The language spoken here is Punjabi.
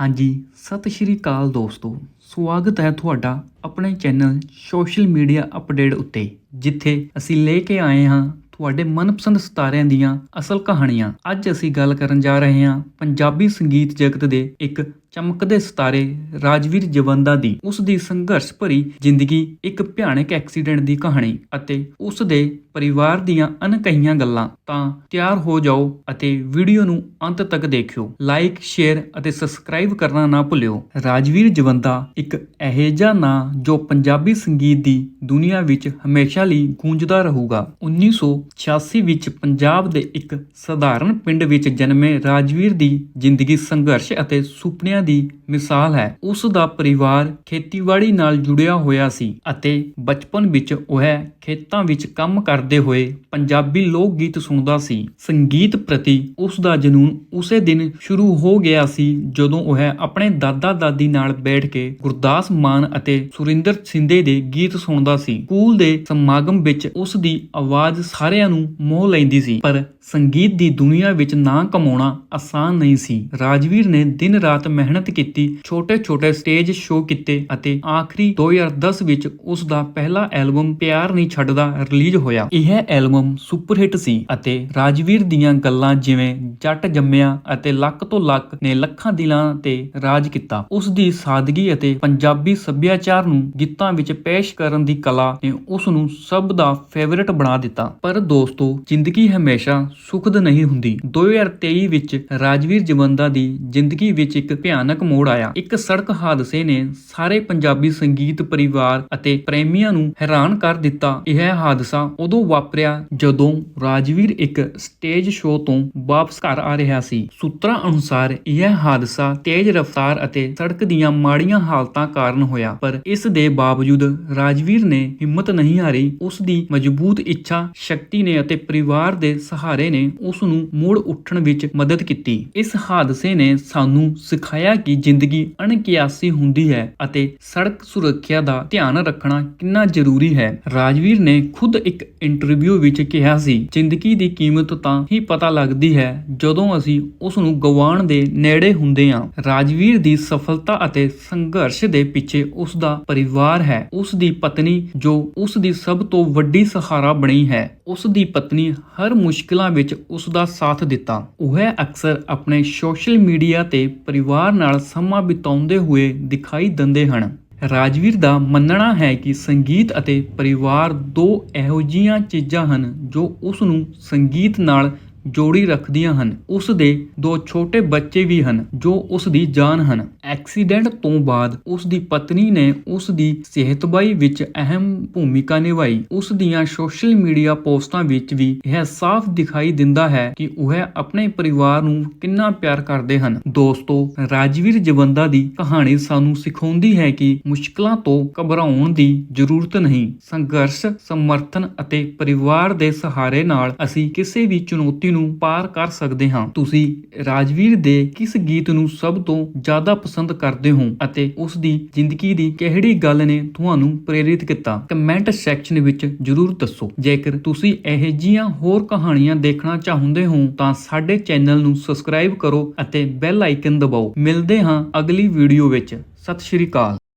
ਹਾਂਜੀ, ਸਤਿ ਸ਼੍ਰੀ ਅਕਾਲ ਦੋਸਤੋ। ਸਵਾਗਤ ਹੈ ਤੁਹਾਡਾ ਆਪਣੇ ਚੈਨਲ ਸੋਸ਼ਲ ਮੀਡੀਆ ਅਪਡੇਟ ਉੱਤੇ, ਜਿੱਥੇ ਅਸੀਂ ਲੈ ਕੇ ਆਏ ਹਾਂ ਤੁਹਾਡੇ ਮਨਪਸੰਦ ਸਿਤਾਰਿਆਂ ਦੀਆਂ ਅਸਲ ਕਹਾਣੀਆਂ। ਅੱਜ ਅਸੀਂ ਗੱਲ ਕਰਨ ਜਾ ਰਹੇ ਹਾਂ ਪੰਜਾਬੀ ਸੰਗੀਤ ਜਗਤ ਦੇ ਇੱਕ ਚਮਕਦੇ ਸਿਤਾਰੇ ਰਾਜਵੀਰ ਜਵੰਦਾ ਦੀ ਉਸ ਦੀ ਸੰਘਰਸ਼ ਭਰੀ ਜ਼ਿੰਦਗੀ ਇੱਕ ਭਿਆਨਕ ਐਕਸੀਡੈਂਟ ਦੀ ਕਹਾਣੀ ਅਤੇ ਉਸ ਦੇ ਪਰਿਵਾਰ ਦੀਆਂ ਅਣਕਹੀਆਂ ਗੱਲਾਂ। ਤਾਂ ਤਿਆਰ ਹੋ ਜਾਓ ਅਤੇ ਵੀਡੀਓ ਨੂੰ ਅੰਤ ਤੱਕ ਦੇਖਿਓ। ਲਾਈਕ, ਸ਼ੇਅਰ ਅਤੇ ਸਬਸਕ੍ਰਾਈਬ ਕਰਨਾ ਨਾ ਭੁੱਲਿਓ। ਰਾਜਵੀਰ ਜਵੰਦਾ ਇੱਕ ਅਹਿਜਾ ਨਾਂ ਜੋ ਪੰਜਾਬੀ ਸੰਗੀਤ ਦੀ ਦੁਨੀਆ ਵਿੱਚ ਹਮੇਸ਼ਾ ਲਈ ਗੂੰਜਦਾ ਰਹੂਗਾ। 1986 ਵਿੱਚ ਪੰਜਾਬ ਦੇ ਇੱਕ ਸਧਾਰਨ ਪਿੰਡ ਵਿੱਚ ਜਨਮੇ ਰਾਜਵੀਰ ਦੀ ਜ਼ਿੰਦਗੀ ਸੰਘਰਸ਼ ਅਤੇ ਸੁਪਨਿਆਂ ਦੀ ਮਿਸਾਲ ਹੈ। ਉਸ ਦਾ ਪਰਿਵਾਰ ਖੇਤੀਬਾੜੀ ਨਾਲ ਜੁੜਿਆ ਹੋਇਆ ਸੀ ਅਤੇ ਬਚਪਨ ਵਿੱਚ ਉਹ ਖੇਤਾਂ ਵਿੱਚ ਕੰਮ ਕਰਦੇ ਹੋਏ ਪੰਜਾਬੀ ਲੋਕ ਗੀਤ ਸੁਣਦਾ ਸੀ। ਸੰਗੀਤ ਪ੍ਰਤੀ ਉਸ ਦਾ ਜਨੂਨ ਉਸੇ ਦਿਨ ਸ਼ੁਰੂ ਹੋ ਗਿਆ ਸੀ ਜਦੋਂ ਉਹ ਆਪਣੇ ਦਾਦਾ ਦਾਦੀ ਨਾਲ ਬੈਠ ਕੇ ਗੁਰਦਾਸ ਮਾਨ ਅਤੇ ਸੁਰਿੰਦਰ ਸਿੰਧੇ ਦੇ ਗੀਤ ਸੁਣਦਾ ਸੀ। ਸਕੂਲ ਦੇ ਸਮਾਗਮ ਵਿੱਚ ਉਸ ਦੀ ਆਵਾਜ਼ ਸਾਰਿਆਂ ਨੂੰ ਮੋਹ ਲੈਂਦੀ ਸੀ, ਪਰ ਸੰਗੀਤ ਦੀ ਦੁਨੀਆ ਵਿੱਚ ਨਾਂ ਕਮਾਉਣਾ ਆਸਾਨ ਨਹੀਂ ਸੀ। ਰਾਜਵੀਰ ਨੇ ਦਿਨ ਰਾਤ ਮਿਹਨਤ ਮਿਹਨਤ ਕੀਤੀ, ਛੋਟੇ-ਛੋਟੇ ਸਟੇਜ ਸ਼ੋਅ ਕੀਤੇ ਅਤੇ ਆਖਰੀ 2010 ਵਿੱਚ ਉਸ ਦਾ ਪਹਿਲਾ ਐਲਬਮ ਪਿਆਰ ਨਹੀਂ ਛੱਡਦਾ ਰਿਲੀਜ਼ ਹੋਇਆ। ਇਹ ਐਲਬਮ ਸੁਪਰ ਸੀ ਅਤੇ ਰਾਜਵੀਰ ਦੀਆਂ ਗੱਲਾਂ ਜਿਵੇਂ ਜੱਟ ਜੰਮਿਆ ਅਤੇ ਲੱਕ ਤੋਂ ਲੱਕ ਨੇ ਲੱਖਾਂ ਦਿਲਾਂ ਤੇ ਰਾਜ ਕੀਤਾ। ਉਸ ਦੀ ਸਾਦਗੀ ਅਤੇ ਪੰਜਾਬੀ ਸੱਭਿਆਚਾਰ ਨੂੰ ਗੀਤਾਂ ਵਿੱਚ ਪੇਸ਼ ਕਰਨ ਦੀ ਕਲਾ ਨੇ ਉਸ ਨੂੰ ਸਭ ਦਾ ਫੇਵਰਿਟ ਬਣਾ ਦਿੱਤਾ। ਪਰ ਦੋਸਤੋ, ਜ਼ਿੰਦਗੀ ਹਮੇਸ਼ਾ ਸੁਖਦ ਨਹੀਂ ਹੁੰਦੀ। 2023 ਵਿੱਚ ਰਾਜਵੀਰ ਜਵੰਦਾ ਦੀ ਜ਼ਿੰਦਗੀ ਵਿੱਚ ਇੱਕ ਭਿਆਨਕ ਮੋੜ ਆਇਆ। ਇੱਕ ਸੜਕ ਹਾਦਸੇ ਨੇ ਸਾਰੇ ਪੰਜਾਬੀ ਸੰਗੀਤ ਪਰਿਵਾਰ ਅਤੇ ਪ੍ਰੇਮੀਆਂ ਨੂੰ ਹੈਰਾਨ ਕਰ ਦਿੱਤਾ। ਇਹ ਹਾਦਸਾ ਉਦੋਂ ਵਾਪਰਿਆ ਜਦੋਂ ਰਾਜਵੀਰ ਇੱਕ ਸਟੇਜ ਸ਼ੋਅ ਤੋਂ ਵਾਪਸ ਘਰ ਆ ਰਿਹਾ ਸੀ। ਸੂਤਰਾਂ ਅਨੁਸਾਰ ਇਹ ਹਾਦਸਾ ਤੇਜ਼ ਰਫ਼ਤਾਰ ਅਤੇ ਸੜਕ ਦੀਆਂ ਮਾੜੀਆਂ ਹਾਲਤਾਂ ਕਾਰਨ ਹੋਇਆ, ਪਰ ਇਸ ਦੇ ਬਾਵਜੂਦ ਰਾਜਵੀਰ ਨੇ ਹਿੰਮਤ ਨਹੀਂ ਹਾਰੀ। ਉਸ ਦੀ ਮਜ਼ਬੂਤ ਇੱਛਾ, ਸ਼ਕਤੀ ਨੇ ਅਤੇ ਪਰਿਵਾਰ ਦੇ ਸਹਾਰੇ ਨੇ ਉਸ ਨੂੰ ਮੁੜ ਉੱਠਣ ਵਿੱਚ ਮਦਦ ਕੀਤੀ। ਇਸ ਹਾਦਸੇ ਨੇ ਸਾਨੂੰ ਸਿਖਾਇਆ ਕਿ ਜ਼ਿੰਦਗੀ ਅਣਕਿਆਸੀ ਹੁੰਦੀ ਹੈ ਅਤੇ ਸੜਕ ਸੁਰੱਖਿਆ ਦਾ ਧਿਆਨ ਰੱਖਣਾ ਕਿੰਨਾ ਜ਼ਰੂਰੀ ਹੈ। ਰਾਜਵੀਰ ਨੇ ਖੁਦ ਇੱਕ ਇੰਟਰਵਿਊ ਵਿੱਚ ਕਿਹਾ ਸੀ, ਜ਼ਿੰਦਗੀ ਦੀ ਕੀਮਤ ਤਾਂ ਹੀ ਪਤਾ ਲੱਗਦੀ ਹੈ ਜਦੋਂ ਅਸੀਂ ਉਸ ਨੂੰ ਗਵਾਉਣ ਦੇ ਨੇੜੇ ਹੁੰਦੇ ਹਾਂ। ਰਾਜਵੀਰ ਦੀ ਸਫਲਤਾ ਅਤੇ ਸੰਘਰਸ਼ ਦੇ ਪਿੱਛੇ ਉਸ ਦਾ ਪਰਿਵਾਰ ਹੈ। ਉਸ ਦੀ ਪਤਨੀ, ਜੋ ਉਸ ਦੀ ਸਭ ਤੋਂ ਵੱਡੀ ਸਹਾਰਾ ਬਣੀ ਹੈ, ਉਸ ਦੀ ਪਤਨੀ ਹਰ ਮੁਸ਼ਕਲਾਂ ਵਿੱਚ ਉਸ ਦਾ ਸਾਥ ਦਿੱਤਾ। ਉਹ ਅਕਸਰ ਆਪਣੇ ਸੋਸ਼ਲ ਮੀਡੀਆ ਤੇ ਪਰਿਵਾਰ ਨਾਲ ਸਮਾਂ ਬਿਤਾਉਂਦੇ ਹੋਏ ਦਿਖਾਈ ਦਿੰਦੇ ਹਨ। ਰਾਜਵੀਰ ਦਾ ਮੰਨਣਾ ਹੈ ਕਿ ਸੰਗੀਤ ਅਤੇ ਪਰਿਵਾਰ ਦੋ ਇਹੋ ਜਿਹੀਆਂ ਚੀਜ਼ਾਂ ਹਨ ਜੋ ਉਸ ਨੂੰ ਸੰਗੀਤ ਨਾਲ ਜੋੜੀ ਰੱਖਦੀਆਂ ਹਨ। ਉਸ ਦੇ ਦੋ ਛੋਟੇ ਬੱਚੇ ਵੀ ਹਨ ਜੋ ਉਸ ਦੀ ਜਾਨ ਹਨ। ਐਕਸੀਡੈਂਟ ਤੋਂ ਬਾਅਦ ਉਸ ਦੀ ਪਤਨੀ ਨੇ ਉਸ ਦੀ ਸਿਹਤਬਾਈ ਵਿੱਚ ਅਹਿਮ ਭੂਮਿਕਾ ਨਿਭਾਈ। ਉਸ ਦੀਆਂ ਸੋਸ਼ਲ ਮੀਡੀਆ ਪੋਸਟਾਂ ਵਿੱਚ ਵੀ ਇਹ ਸਾਫ਼ ਦਿਖਾਈ ਦਿੰਦਾ ਹੈ ਕਿ ਉਹ ਆਪਣੇ ਪਰਿਵਾਰ ਨੂੰ ਕਿੰਨਾ ਪਿਆਰ ਕਰਦੇ ਹਨ। ਦੋਸਤੋ, ਰਾਜਵੀਰ ਜਵੰਦਾ ਦੀ ਕਹਾਣੀ ਸਾਨੂੰ ਸਿਖਾਉਂਦੀ ਹੈ ਕਿ ਮੁਸ਼ਕਲਾਂ ਤੋਂ ਘਬਰਾਉਣ ਦੀ ਜ਼ਰੂਰਤ ਨਹੀਂ। ਸੰਘਰਸ਼, ਸਮਰਥਨ ਅਤੇ ਪਰਿਵਾਰ ਦੇ ਸਹਾਰੇ ਨਾਲ ਅਸੀਂ ਕਿਸੇ ਵੀ ਚੁਣੌਤੀ ਨੂੰ ਪਾਰ ਕਰ ਸਕਦੇ ਹਾਂ। ਤੁਸੀਂ ਰਾਜਵੀਰ ਦੇ ਕਿਸ ਗੀਤ ਨੂੰ ਸਭ ਤੋਂ ਜ਼ਿਆਦਾ ਪਸੰਦ ਕਰਦੇ ਹੋ ਅਤੇ ਉਸ ਦੀ ਜ਼ਿੰਦਗੀ ਦੀ ਕਿਹੜੀ ਗੱਲ ਨੇ ਤੁਹਾਨੂੰ ਪ੍ਰੇਰਿਤ ਕੀਤਾ? ਕਮੈਂਟ ਸੈਕਸ਼ਨ ਵਿੱਚ ਜਰੂਰ ਦੱਸੋ। ਜੇਕਰ ਤੁਸੀਂ ਇਹ ਜੀਆਂ ਹੋਰ ਕਹਾਣੀਆਂ ਦੇਖਣਾ ਚਾਹੁੰਦੇ ਹੋ, ਤਾਂ ਸਾਡੇ ਚੈਨਲ ਨੂੰ ਸਬਸਕ੍ਰਾਈਬ ਕਰੋ ਅਤੇ ਬੈਲ ਆਈਕਨ ਦਬਾਓ। ਮਿਲਦੇ ਹਾਂ ਅਗਲੀ ਵੀਡੀਓ ਵਿੱਚ। ਸਤਿ ਸ਼੍ਰੀ ਅਕਾਲ।